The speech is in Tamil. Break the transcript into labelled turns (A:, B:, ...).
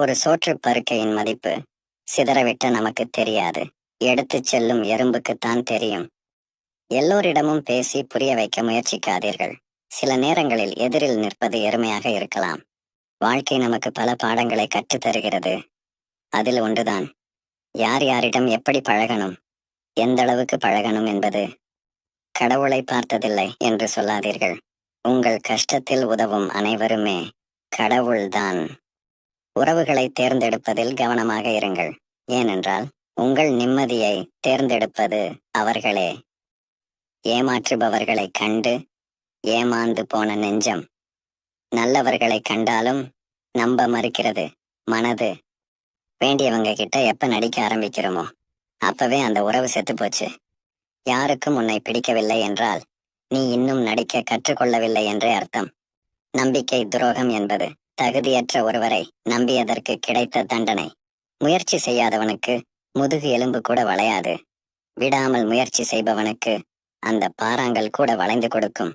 A: ஒரு சோற்று பருக்கையின் மதிப்பு சிதறவிட்ட நமக்கு தெரியாது. எடுத்துச் செல்லும் எறும்புக்குத்தான் தெரியும். எல்லோரிடமும் பேசி புரிய வைக்க முயற்சிக்காதீர்கள். சில நேரங்களில் எதிரில் நிற்பது எருமையாக இருக்கலாம். வாழ்க்கை நமக்கு பல பாடங்களை கற்றுத் தருகிறது. அதில் ஒன்றுதான். யார் யாரிடம் எப்படி பழகணும்? எந்த அளவுக்கு பழகணும் என்பது. கடவுளை பார்த்ததில்லை என்று சொல்லாதீர்கள். உங்கள் கஷ்டத்தில் உதவும் அனைவருமே கடவுள்தான். உறவுகளை தேர்ந்தெடுப்பதில் கவனமாக இருங்கள். ஏனென்றால் உங்கள் நிம்மதியை தேர்ந்தெடுப்பது அவர்களே. ஏமாற்றுபவர்களை கண்டு ஏமாந்து போன நெஞ்சம். நல்லவர்களை கண்டாலும் நம்ப மறுக்கிறது. மனது. வேண்டியவங்க கிட்ட எப்ப நடிக்க ஆரம்பிக்கிறோமோ அப்பவே அந்த உறவு செத்து போச்சு. யாருக்கும் உன்னை பிடிக்கவில்லை என்றால் நீ இன்னும் நடிக்க கற்றுக்கொள்ளவில்லை என்றே அர்த்தம். நம்பிக்கை துரோகம் என்பது. தகுதியற்ற ஒருவரை நம்பியதற்கு கிடைத்த தண்டனை. முயற்சி செய்யாதவனுக்கு முதுகு எலும்பு கூட வளையாது. விடாமல் முயற்சி செய்பவனுக்கு அந்த பாறாங்கல் கூட வளைந்து கொடுக்கும்.